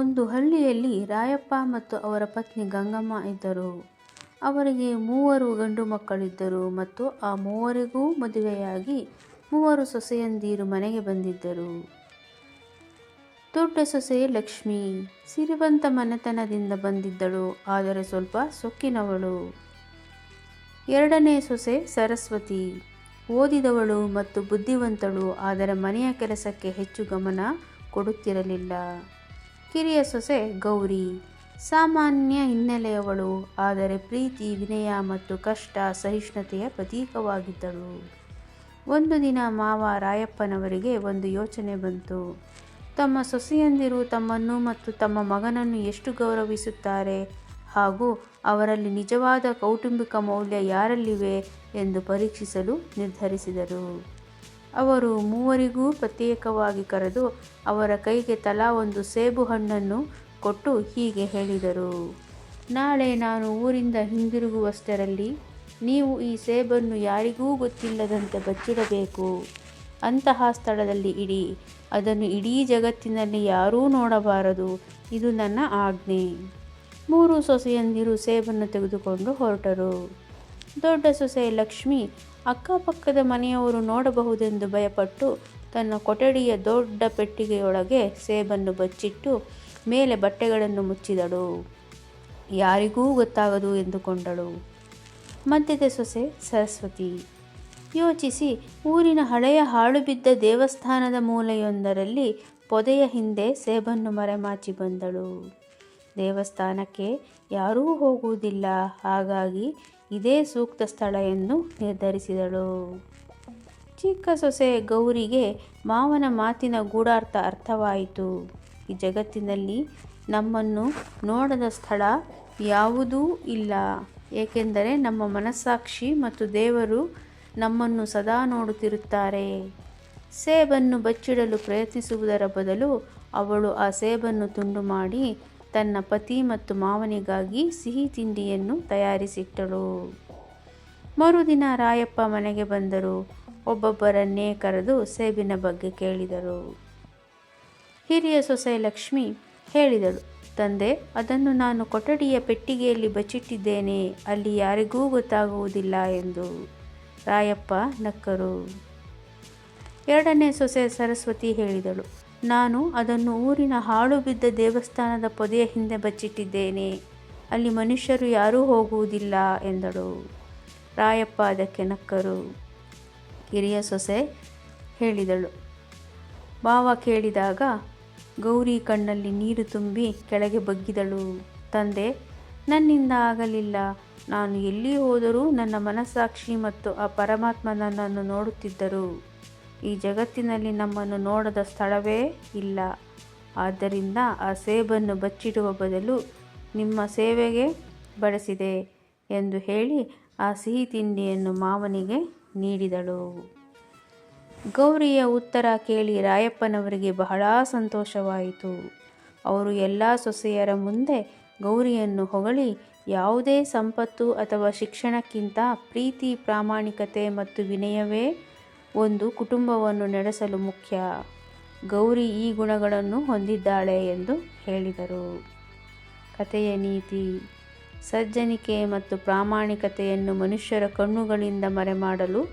ಒಂದು ಹಳ್ಳಿಯಲ್ಲಿ ರಾಯಪ್ಪ ಮತ್ತು ಅವರ ಪತ್ನಿ ಗಂಗಮ್ಮ ಇದ್ದರು. ಅವರಿಗೆ ಮೂವರು ಗಂಡು ಮಕ್ಕಳಿದ್ದರು ಮತ್ತು ಆ ಮೂವರಿಗೂ ಮದುವೆಯಾಗಿ ಮೂವರು ಸೊಸೆಯಂದಿರು ಮನೆಗೆ ಬಂದಿದ್ದರು. ದೊಡ್ಡ ಸೊಸೆ ಲಕ್ಷ್ಮಿ ಸಿರಿವಂತ ಮನೆತನದಿಂದ ಬಂದಿದ್ದಳು, ಆದರೆ ಸ್ವಲ್ಪ ಸೊಕ್ಕಿನವಳು. ಎರಡನೇ ಸೊಸೆ ಸರಸ್ವತಿ ಓದಿದವಳು ಮತ್ತು ಬುದ್ಧಿವಂತಳು, ಆದರೆ ಮನೆಯ ಕೆಲಸಕ್ಕೆ ಹೆಚ್ಚು ಗಮನ ಕೊಡುತ್ತಿರಲಿಲ್ಲ. ಕಿರಿಯ ಸೊಸೆ ಗೌರಿ ಸಾಮಾನ್ಯ ಹಿನ್ನೆಲೆಯವಳು ಆದರೆ ಪ್ರೀತಿ, ವಿನಯ ಮತ್ತು ಕಷ್ಟ ಸಹಿಷ್ಣುತೆಯ ಪ್ರತೀಕವಾಗಿದ್ದಳು. ಒಂದು ದಿನ ಮಾವ ರಾಯಪ್ಪನವರಿಗೆ ಒಂದು ಯೋಚನೆ ಬಂತು. ತಮ್ಮ ಸೊಸೆಯಂದಿರು ತಮ್ಮನ್ನು ಮತ್ತು ತಮ್ಮ ಮಗನನ್ನು ಎಷ್ಟು ಗೌರವಿಸುತ್ತಾರೆ ಹಾಗೂ ಅವರಲ್ಲಿ ನಿಜವಾದ ಕೌಟುಂಬಿಕ ಮೌಲ್ಯ ಯಾರಲ್ಲಿವೆ ಎಂದು ಪರೀಕ್ಷಿಸಲು ನಿರ್ಧರಿಸಿದರು. ಅವರು ಮೂವರಿಗೂ ಪ್ರತ್ಯೇಕವಾಗಿ ಕರೆದು ಅವರ ಕೈಗೆ ತಲಾ ಒಂದು ಸೇಬು ಹಣ್ಣನ್ನು ಕೊಟ್ಟು ಹೀಗೆ ಹೇಳಿದರು. ನಾಳೆ ನಾನು ಊರಿಂದ ಹಿಂದಿರುಗುವಷ್ಟರಲ್ಲಿ ನೀವು ಈ ಸೇಬನ್ನು ಯಾರಿಗೂ ಗೊತ್ತಿಲ್ಲದಂತೆ ಬಚ್ಚಿಡಬೇಕು. ಅಂತಹ ಸ್ಥಳದಲ್ಲಿ ಇಡಿ. ಅದನ್ನು ಇಡೀ ಜಗತ್ತಿನಲ್ಲಿ ಯಾರೂ ನೋಡಬಾರದು. ಇದು ನನ್ನ ಆಜ್ಞೆ. ಮೂರು ಸೊಸೆಯಂದಿರು ಸೇಬನ್ನು ತೆಗೆದುಕೊಂಡು ಹೊರಟರು. ದೊಡ್ಡ ಸೊಸೆ ಲಕ್ಷ್ಮಿ ಅಕ್ಕಪಕ್ಕದ ಮನೆಯವರು ನೋಡಬಹುದೆಂದು ಭಯಪಟ್ಟು ತನ್ನ ಕೊಠಡಿಯ ದೊಡ್ಡ ಪೆಟ್ಟಿಗೆಯೊಳಗೆ ಸೇಬನ್ನು ಬಚ್ಚಿಟ್ಟು ಮೇಲೆ ಬಟ್ಟೆಗಳನ್ನು ಮುಚ್ಚಿದಳು. ಯಾರಿಗೂ ಗೊತ್ತಾಗದು ಎಂದುಕೊಂಡಳು. ಮಧ್ಯದ ಸೊಸೆ ಸರಸ್ವತಿ, ಯೋಚಿಸಿ ಊರಿನ ಹಳೆಯ ಹಾಳುಬಿದ್ದ ದೇವಸ್ಥಾನದ ಮೂಲೆಯೊಂದರಲ್ಲಿ ಪೊದೆಯ ಹಿಂದೆ ಸೇಬನ್ನು ಮರೆಮಾಚಿ ಬಂದಳು. ದೇವಸ್ಥಾನಕ್ಕೆ ಯಾರೂ ಹೋಗುವುದಿಲ್ಲ ಹಾಗಾಗಿ ಇದೇ ಸೂಕ್ತ ಸ್ಥಳ ಎಂದು ನಿರ್ಧರಿಸಿದಳು. ಚಿಕ್ಕ ಸೊಸೆ ಗೌರಿಗೆ ಮಾವನ ಮಾತಿನ ಗೂಢಾರ್ಥ ಅರ್ಥವಾಯಿತು. ಈ ಜಗತ್ತಿನಲ್ಲಿ ನಮ್ಮನ್ನು ನೋಡದ ಸ್ಥಳ ಯಾವುದೂ ಇಲ್ಲ ಏಕೆಂದರೆ ನಮ್ಮ ಮನಸ್ಸಾಕ್ಷಿ ಮತ್ತು ದೇವರು ನಮ್ಮನ್ನು ಸದಾ ನೋಡುತ್ತಿರುತ್ತಾರೆ. ಸೇಬನ್ನು ಬಚ್ಚಿಡಲು ಪ್ರಯತ್ನಿಸುವುದರ ಬದಲು ಅವಳು ಆ ಸೇಬನ್ನು ತುಂಡು ಮಾಡಿ ತನ್ನ ಪತಿ ಮತ್ತು ಮಾವನಿಗಾಗಿ ಸಿಹಿ ತಿಂಡಿಯನ್ನು ತಯಾರಿಸಿಟ್ಟಳು. ಮರುದಿನ ರಾಯಪ್ಪ ಮನೆಗೆ ಬಂದರು. ಒಬ್ಬೊಬ್ಬರನ್ನೇ ಕರೆದು ಸೇಬಿನ ಬಗ್ಗೆ ಕೇಳಿದರು. ಹಿರಿಯ ಸೊಸೆ ಲಕ್ಷ್ಮಿ ಹೇಳಿದಳು, ತಂದೆ, ಅದನ್ನು ನಾನು ಕೊಠಡಿಯ ಪೆಟ್ಟಿಗೆಯಲ್ಲಿ ಬಚ್ಚಿಟ್ಟಿದ್ದೇನೆ ಅಲ್ಲಿ ಯಾರಿಗೂ ಗೊತ್ತಾಗುವುದಿಲ್ಲ ಎಂದು. ರಾಯಪ್ಪ ನಕ್ಕರು. ಎರಡನೇ ಸೊಸೆ ಸರಸ್ವತಿ ಹೇಳಿದಳು, ನಾನು ಅದನ್ನು ಊರಿನ ಹಾಳು ಬಿದ್ದ ದೇವಸ್ಥಾನದ ಪೊದೆಯ ಹಿಂದೆ ಬಚ್ಚಿಟ್ಟಿದ್ದೇನೆ. ಅಲ್ಲಿ ಮನುಷ್ಯರು ಯಾರೂ ಹೋಗುವುದಿಲ್ಲ, ಎಂದಳು. ರಾಯಪ್ಪ ಅದಕ್ಕೆ ನಕ್ಕರು. ಕಿರಿಯ ಸೊಸೆ, ಹೇಳಿದಳು ಬಾವ ಕೇಳಿದಾಗ, ಗೌರಿ ಕಣ್ಣಲ್ಲಿ ನೀರು ತುಂಬಿ ಕೆಳಗೆ ಬಗ್ಗಿದಳು. ತಂದೆ, ನನ್ನಿಂದ ಆಗಲಿಲ್ಲ. ನಾನು ಎಲ್ಲಿ ಹೋದರೂ ನನ್ನ ಮನಸ್ಸಾಕ್ಷಿ ಮತ್ತು ಆ ಪರಮಾತ್ಮ ನನ್ನನ್ನು ನೋಡುತ್ತಿದ್ದರು. ಈ ಜಗತ್ತಿನಲ್ಲಿ ನಮ್ಮನ್ನು ನೋಡದ ಸ್ಥಳವೇ ಇಲ್ಲ. ಆದ್ದರಿಂದ ಆ ಸೇಬನ್ನು ಬಚ್ಚಿಡುವ ಬದಲು ನಿಮ್ಮ ಸೇವೆಗೆ ಬಳಸಿದೆ ಎಂದು ಹೇಳಿ ಆ ಸಿಹಿ ತಿಂಡಿಯನ್ನು ಮಾವನಿಗೆ ನೀಡಿದಳು. ಗೌರಿಯ ಉತ್ತರ ಕೇಳಿ ರಾಯಪ್ಪನವರಿಗೆ ಬಹಳ ಸಂತೋಷವಾಯಿತು. ಅವರು ಎಲ್ಲ ಸೊಸೆಯರ ಮುಂದೆ ಗೌರಿಯನ್ನು ಹೊಗಳಿ ಯಾವುದೇ ಸಂಪತ್ತು ಅಥವಾ ಶಿಕ್ಷಣಕ್ಕಿಂತ ಪ್ರೀತಿ, ಪ್ರಾಮಾಣಿಕತೆ ಮತ್ತು ವಿನಯವೇ ಒಂದು ಕುಟುಂಬವನ್ನು ನಡೆಸಲು ಮುಖ್ಯ. ಗೌರಿ ಈ ಗುಣಗಳನ್ನು ಹೊಂದಿದ್ದಾಳೆ ಎಂದು ಹೇಳಿದರು. ಕಥೆಯ ನೀತಿ ಸಜ್ಜನಿಕೆ ಮತ್ತು ಪ್ರಾಮಾಣಿಕತೆಯನ್ನು ಮನುಷ್ಯರ ಕಣ್ಣುಗಳಿಂದ ಮರೆಮಾಡಲು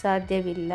ಸಾಧ್ಯವಿಲ್ಲ.